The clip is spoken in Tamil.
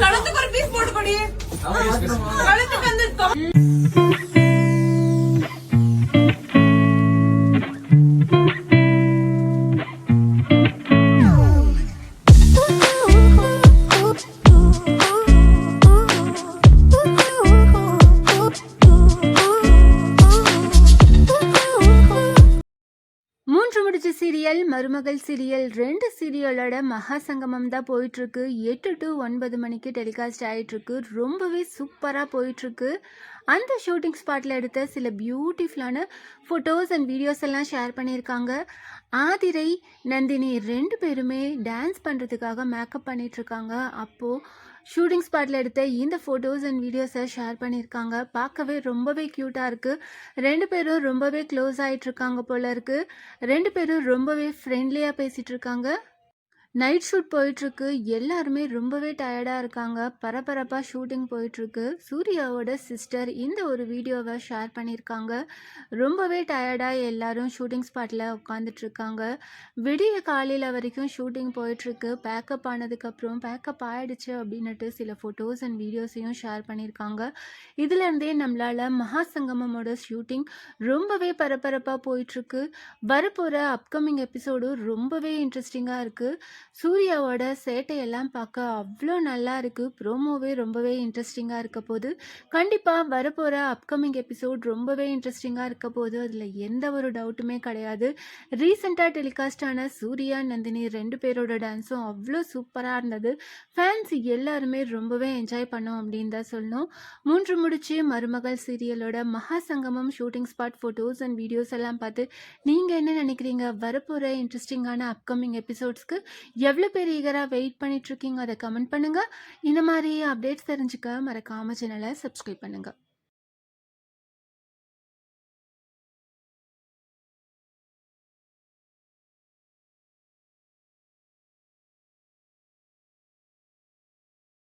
கழுத்துக்கு ஒரு பீஸ் போட்டு கொடி கழுத்துக்கு வந்து சீரியல் மருமகள் சீரியல் ரெண்டு சீரியலோட மகா சங்கமம் தான் போயிட்டுருக்கு. எட்டு டு ஒன்பது மணிக்கு டெலிகாஸ்ட் ஆகிட்டுருக்கு ரொம்பவே சூப்பராக போயிட்டுருக்கு. அந்த ஷூட்டிங் ஸ்பாட்டில் எடுத்த சில பியூட்டிஃபுல்லான ஃபோட்டோஸ் அண்ட் வீடியோஸ் எல்லாம் ஷேர் பண்ணியிருக்காங்க. ஆதிரை நந்தினி ரெண்டு பேருமே டான்ஸ் பண்ணுறதுக்காக மேக்கப் பண்ணிகிட்ருக்காங்க அப்போது ஷூட்டிங் ஸ்பாட்டில் எடுத்த இந்த ஃபோட்டோஸ் அண்ட் வீடியோஸை ஷேர் பண்ணியிருக்காங்க. பார்க்கவே ரொம்பவே க்யூட்டாக இருக்குது ரெண்டு பேரும் ரொம்பவே க்ளோஸ் ஆகிட்டு இருக்காங்க போல இருக்கு. ரெண்டு பேரும் ரொம்பவே ஃப்ரெண்ட்லியாக பேசிகிட்டு இருக்காங்க. நைட் ஷூட் போயிட்டுருக்கு. எல்லாருமே ரொம்பவே டயர்டாக இருக்காங்க. பரபரப்பாக ஷூட்டிங் போயிட்டுருக்கு. சூர்யாவோட சிஸ்டர் இந்த ஒரு வீடியோவை ஷேர் பண்ணியிருக்காங்க. ரொம்பவே டயர்டாக எல்லாரும் ஷூட்டிங் ஸ்பாட்டில் உட்காந்துட்ருக்காங்க விடிய காலையில் வரைக்கும் ஷூட்டிங் போயிட்டுருக்கு. பேக்கப் ஆனதுக்கப்புறம் பேக்கப் ஆகிடுச்சு அப்படின்னுட்டு சில ஃபோட்டோஸ் அண்ட் வீடியோஸையும் ஷேர் பண்ணியிருக்காங்க. இதுலேருந்தே நம்மளால் மகா சங்கமமோட ஷூட்டிங் ரொம்பவே பரபரப்பாக போயிட்டுருக்கு. வரப்போகிற அப்கமிங் எபிசோடும் ரொம்பவே இன்ட்ரெஸ்டிங்காக இருக்குது சூர்யாவோட சேட்டையெல்லாம் பார்க்க அவ்வளோ நல்லா இருக்குது ப்ரோமோவே ரொம்பவே இன்ட்ரெஸ்டிங்காக இருக்க போது கண்டிப்பாக வரப்போகிற அப்கமிங் எபிசோட் ரொம்பவே இன்ட்ரெஸ்டிங்காக இருக்க போது அதில் எந்த ஒரு டவுட்டுமே கிடையாது. ரீசெண்டாக டெலிகாஸ்டான சூர்யா நந்தினி ரெண்டு பேரோட டான்ஸும் அவ்வளோ சூப்பராக இருந்தது. ஃபேன்ஸ் எல்லாருமே ரொம்பவே என்ஜாய் பண்ணோம் அப்படின்னு தான் சொல்லணும். மூன்று முடிச்சு மருமகள் சீரியலோட மகாசங்கமம் shooting spot photos and videos எல்லாம் பார்த்து நீங்கள் என்ன நினைக்கிறீங்க? வரப்போகிற இன்ட்ரெஸ்டிங்கான அப்கமிங் எபிசோட்ஸ்க்கு எவ்வளோ பேர் ஈகராக வெயிட் பண்ணிகிட்ருக்கீங்க அதை கமெண்ட் பண்ணுங்கள் இந்த மாதிரி அப்டேட்ஸ் தெரிஞ்சுக்க மறக்காமல் சேனலை சப்ஸ்கிரைப் பண்ணுங்கள்